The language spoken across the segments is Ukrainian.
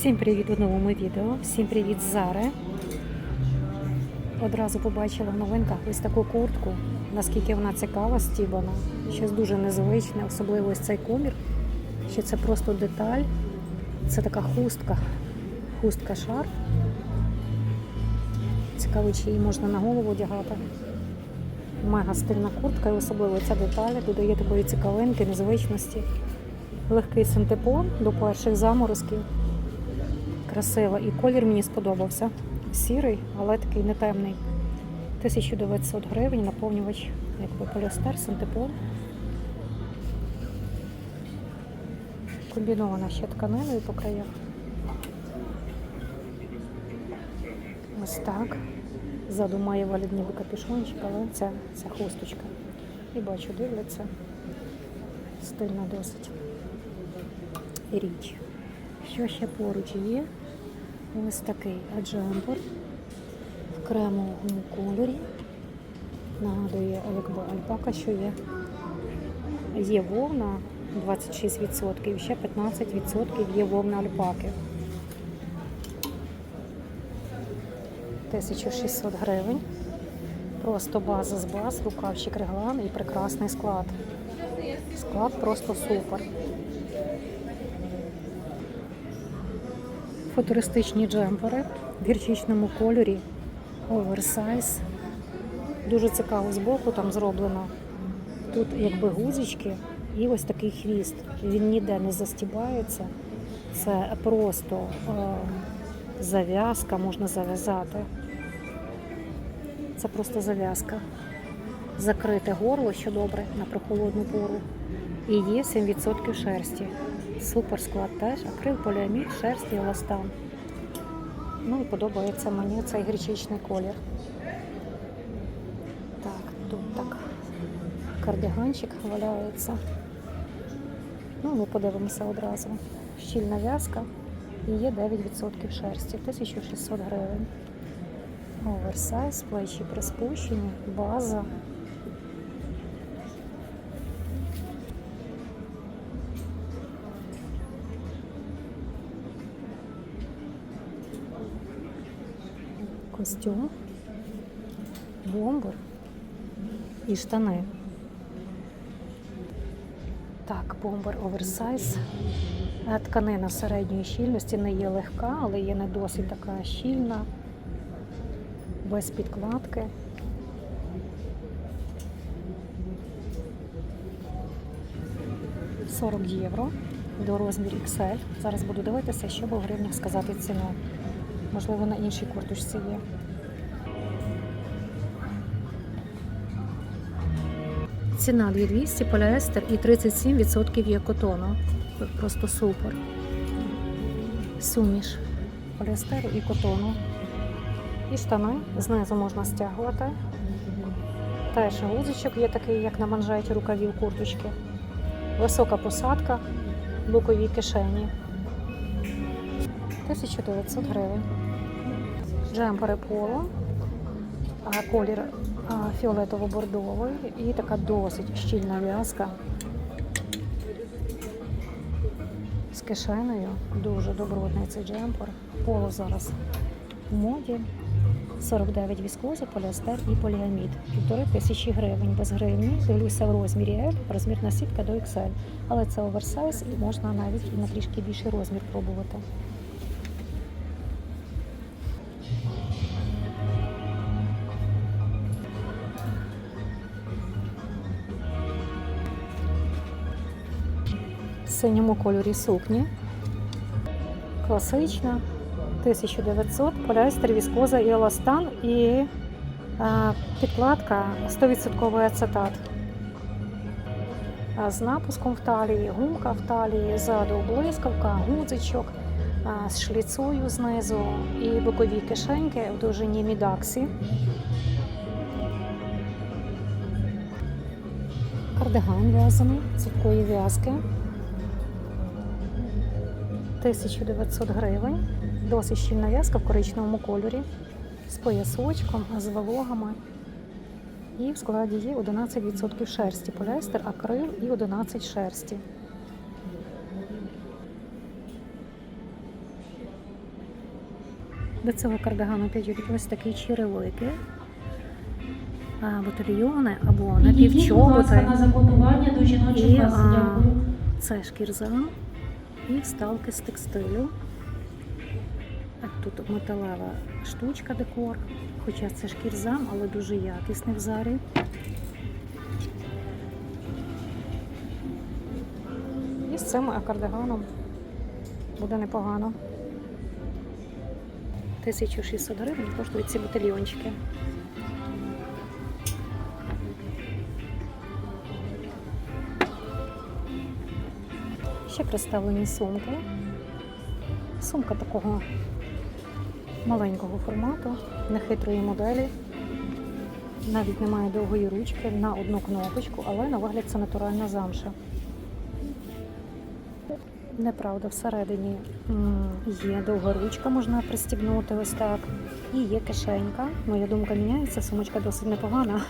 Всім привіт у новому відео. Всім привіт з Зари. Одразу побачила в новинках ось таку куртку. Наскільки вона цікава, стібана. Щось дуже незвичне, особливо ось цей комір. Що це просто деталь. Це така хустка. Хустка шарф. Цікаво, чи її можна на голову одягати. Мега стильна куртка, і особливо ця деталь додає такої цікавинки, незвичності. Легкий синтепон до перших заморозків. Красива. І колір мені сподобався. Сірий, але такий не темний. 1900 гривень, наповнювач, якби поліестер, синтепон. Комбінована ще тканиною по краях. Ось так. Ззаду має валід ніби капюшончик, але це, це хусточка. І бачу, дивляться. Стильно досить. Річ. Що ще поруч є? Ось такий аджампер в кремовому кольорі. Нагадує якби альпака, що є. Є вовна 26%, і ще 15% є вовна альпаки. 1600 гривень. Просто база з баз, рукавчик реглан і прекрасний склад. Склад просто супер. Футуристичні джемпери в гірчичному кольорі, оверсайз. Дуже цікаво збоку там зроблено. Тут якби гузички і ось такий хвіст. Він ніде не застібається. Це просто е, зав'язка, можна зав'язати. Це просто зав'язка. Закрите горло, що добре, на прохолодну пору. І є 7% шерсті. Супер склад теж, акрил, поліамід, шерсть і еластан. Ну і подобається мені цей гречичний колір. Так, тут так кардиганчик валяється. Ну, ми подивимося одразу. Щільна в'язка і є 9% шерсті, 1600 гривень. Оверсайз, плечі приспущені, база. Костюм, бомбер і штани. Так, бомбер оверсайз. Е, Тканина середньої щільності не є легка, але є не досить така щільна, без підкладки. – 40 євро до розміру XL. Зараз буду дивитися, щоб у гривнях сказати ціну. Можливо, на іншій курточці є. Ціна 2200, поліестер і 37% є котону. Просто супер. Суміш поліестеру і котону. І штани знизу можна стягувати. Теж гузичок є такий, як на манжеті рукавів курточки. Висока посадка, бокові кишені. 1900 гривень. Джемпери поло, колір фіолетово-бордовий і така досить щільна в'язка з кишенею. Дуже добротний цей джемпер. Поло зараз в моді. 49 віскоза, поліестер і поліамід. Півтори тисячі гривень без гривні. Дивлюся в розмірі L, розмірна сітка до XL. Але це оверсайз і можна навіть і на трішки більший розмір пробувати. Синьому кольорі сукні. Класична. 1900, поліестер, віскоза і еластан і е, підкладка 100% ацетат. З напуском в талії, гумка в талії, ззаду блискавка, гудзичок е, з шліцою знизу і бокові кишеньки в довжині мідаксі. Кардиган в'язаний, цупкої в'язки. 1900 гривень. Досить щільна в'язка в коричневому кольорі з поясочком, з вологами. І в складі є 11% шерсті. Поліестер, акрил і 11 шерсті. До цього кардигану підійдуть ось такі черевики, а, ботильйони або на напівчоботи. жіночих І, а, Це шкірза і вставки з текстилю. Тут металева штучка декор, хоча це шкірзам, але дуже якісний в зарі. І з цим кардиганом буде непогано. 1600 гривень коштують ці батальйончики. Ще представлені сумки. Сумка такого маленького формату, нехитрої моделі. Навіть немає довгої ручки на одну кнопочку, але на вигляд це натуральна замша. Неправда, всередині є довга ручка, можна пристібнути ось так. І є кишенька. Моя думка міняється, сумочка досить непогана.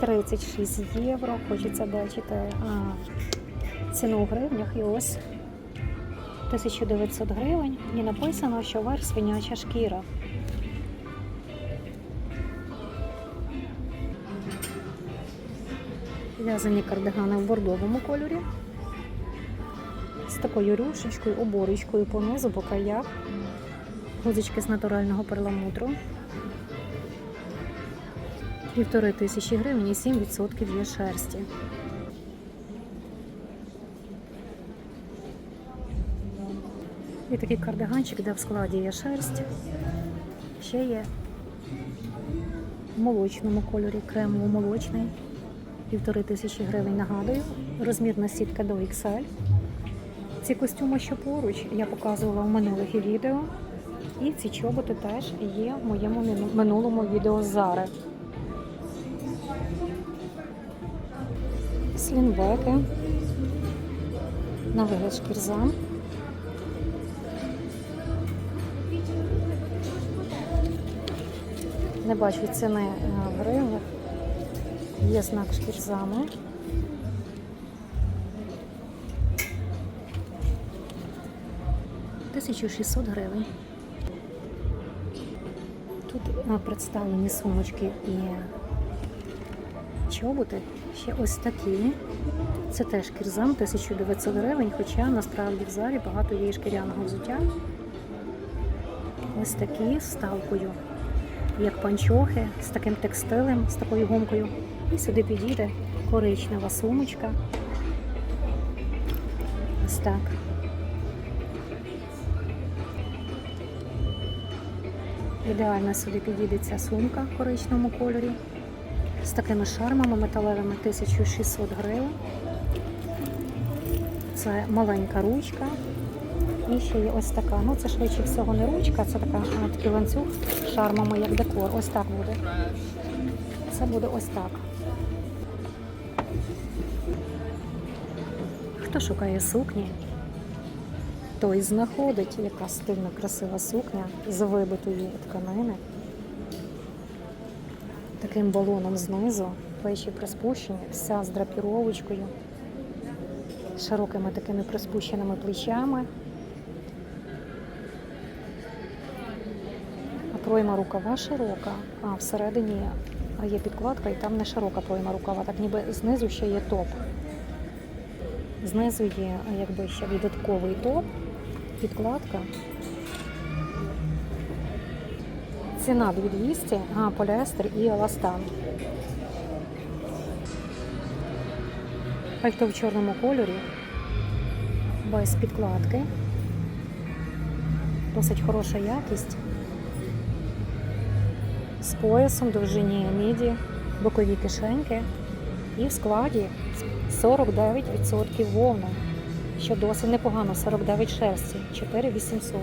36 євро. Хочеться бачити ціну у гривнях. І ось 1900 гривень. І написано, що верх свиняча шкіра. В'язані кардигани в бордовому кольорі. З такою рюшечкою, оборочкою понизу по краях. Гузочки з натурального перламутру. Півтори тисячі гривень і 7% є шерсті. І такий кардиганчик, де в складі є шерсть. Ще є в молочному кольорі, кремово-молочний. Півтори тисячі гривень нагадую. Розмірна сітка до XL. Ці костюми, що поруч, я показувала в минулих відео. І ці чоботи теж є в моєму минулому відео Зари. Слінбеки. На вигляд шкірзам. Не бачу ціни е, в гривнях. Є знак шкірзами. Тисячу 600 гривень. Тут е, представлені сумочки і чоботи. Ще ось такі. Це теж кірзам 1900 гривень, хоча насправді в зарі багато є шкіряного взуття. Ось такі з ставкою, як панчохи, з таким текстилем, з такою гумкою. І сюди підійде коричнева сумочка. Ось так. Ідеально сюди підійде ця сумка в коричневому кольорі. З такими шармами металевими 1600 гривень. Це маленька ручка. І ще є ось така. Ну, це швидше всього не ручка, це така такий ланцюг з шармами, як декор. Ось так буде. Це буде ось так. Хто шукає сукні, той знаходить, яка стильна, красива сукня з вибитої тканини. Таким балоном знизу, плечі приспущені, вся з драпіровочкою, широкими такими приспущеними плечами. Пройма рукава широка, а всередині є підкладка і там не широка пройма рукава, так ніби знизу ще є топ. Знизу є якби ще додатковий топ, підкладка. Ціна 2200, а поліестер і еластан. Пальто в чорному кольорі, без підкладки. Досить хороша якість. З поясом довжині міді, бокові кишеньки і в складі 49% вовни, що досить непогано, 49 шерсті, 4800.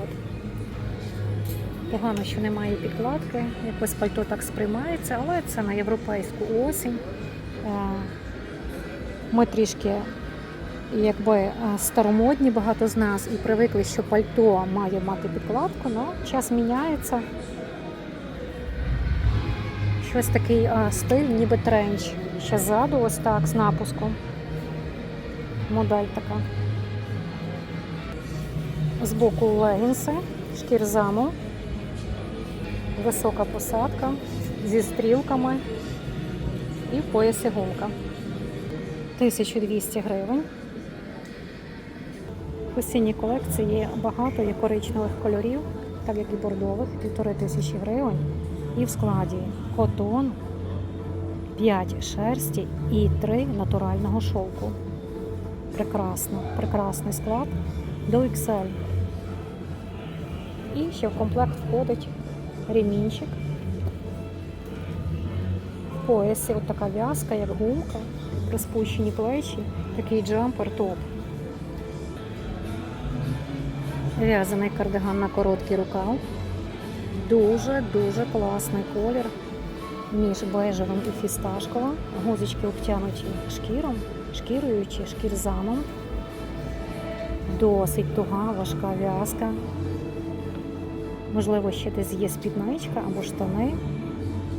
Погано, що немає підкладки, якось пальто так сприймається, але це на європейську осінь. Е, Ми трішки якби е, старомодні, багато з нас, і привикли, що пальто має мати підкладку, але час міняється. Щось такий е, стиль, ніби тренч. Ще ззаду, ось так, з напуском. Модель така. Збоку легінси, шкірзаму. Висока посадка зі стрілками і в поясі гумка. 1200 гривень. В осінній колекції багато є коричневих кольорів, так як і бордових, півтори тисячі гривень. І в складі котон, 5 шерсті і 3 натурального шовку. Прекрасно, прекрасний склад до XL. І ще в комплект входить ремінчик. В поясі от така в'язка, як гумка, приспущені плечі, такий джампер топ. В'язаний кардиган на короткий рукав. Дуже-дуже класний колір між бежевим і фісташковим. Гузочки обтянуті шкіром, шкірою чи шкірзаном. Досить туга, важка в'язка. Можливо, ще десь є спідничка або штани.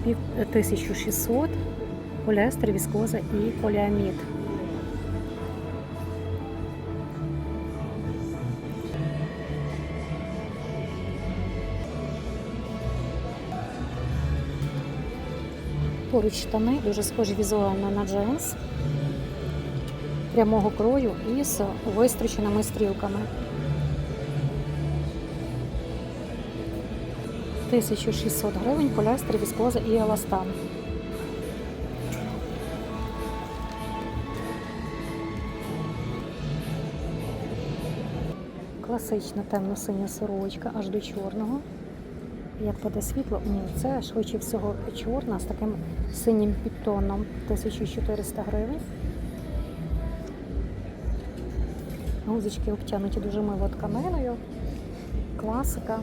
1600, поліестер, віскоза і поліамід. Поруч штани дуже схожі візуально на джинс прямого крою і з вистроченими стрілками. 1600 гривень, поліестер, віскоза і еластан. Класична темно-синя сорочка аж до чорного. Як паде світло, ні, це швидше всього чорна з таким синім підтоном 1400 гривень. Гузочки обтянуті дуже мило тканиною. Класика.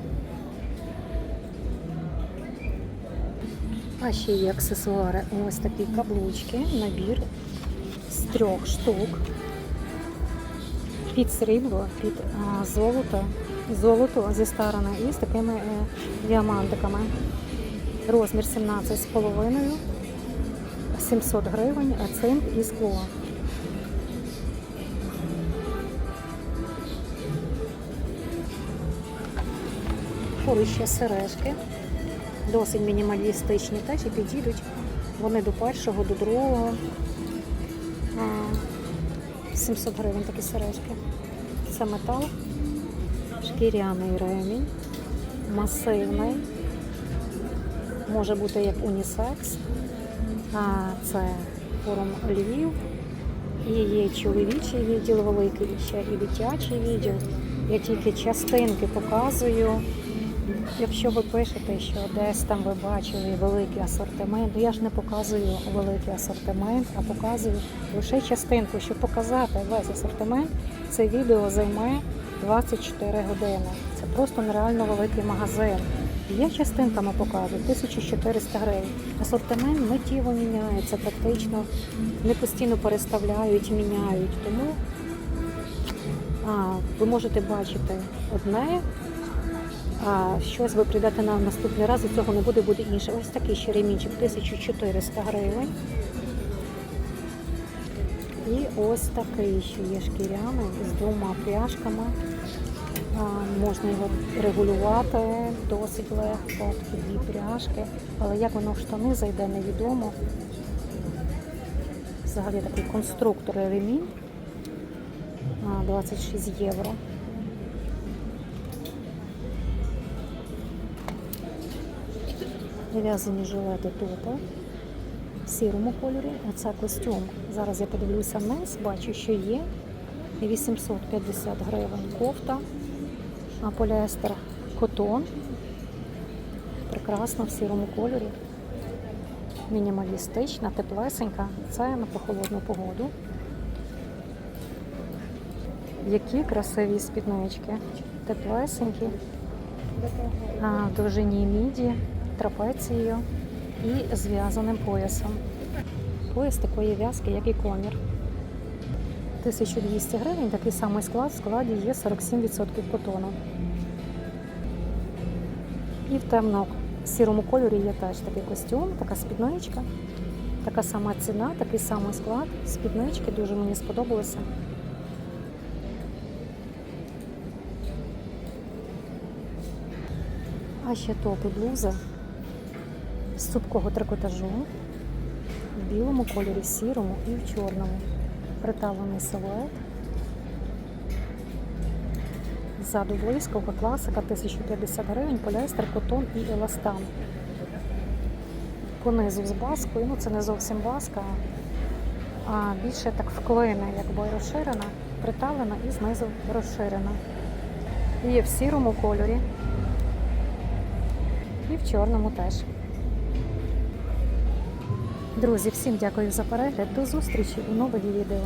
А ще є аксесуари. Ось такі каблучки, набір з трьох штук. Під срібло, під а, золото, золото зі сторони і з такими е, діамантиками. Розмір 17,5, 700 гривень, а цинк і скло. Поруч ще сережки. Досить мінімалістичні, теж і підійдуть вони до першого, до другого. 700 гривень такі сережки. Це метал, шкіряний ремінь, масивний, може бути як унісекс. А це форум Львів. І є чоловічий відділ великий, ще і дитячий відділ. Я тільки частинки показую. Якщо ви пишете, що десь там ви бачили великий асортимент, я ж не показую великий асортимент, а показую лише частинку, щоб показати весь асортимент. Це відео займе 24 години. Це просто нереально великий магазин. Я частинками показую 1400 гривень. Асортимент миттєво міняється, практично не постійно переставляють, міняють. Тому а, ви можете бачити одне, а щось ви прийдете на наступний раз, і цього не буде, буде інше. Ось такий ще ремінчик 1400 гривень. І ось такий ще є шкіряний з двома пряжками. Можна його регулювати досить легко, такі дві пряжки. Але як воно в штани зайде, невідомо. Взагалі такий конструктор ремінь. А, 26 євро. В'язані жилети топи в сірому кольорі. Оце костюм. Зараз я подивлюся вниз, бачу, що є. 850 гривень кофта, а поліестер котон. Прекрасно в сірому кольорі. Мінімалістична, теплесенька. Це на прохолодну погоду. Які красиві спіднички. Теплесенькі. А, в довжині міді, трапецією і зв'язаним поясом. Пояс такої в'язки, як і комір. 1200 гривень, такий самий склад, в складі є 47% котону. І в темно сірому кольорі є теж такий костюм, така спідничка, така сама ціна, такий самий склад. Спіднички дуже мені сподобалося. А ще топи блуза з цупкого трикотажу, в білому кольорі, сірому і в чорному. Приталений силует. Ззаду блискавка, класика 1050 гривень, поліестер, котон і еластан. Понизу з баскою, ну це не зовсім баска, а більше так вклеєна, якби розширена, приталена і знизу розширена. Є в сірому кольорі і в чорному теж. Друзі, всім дякую за перегляд. До зустрічі у нових відео.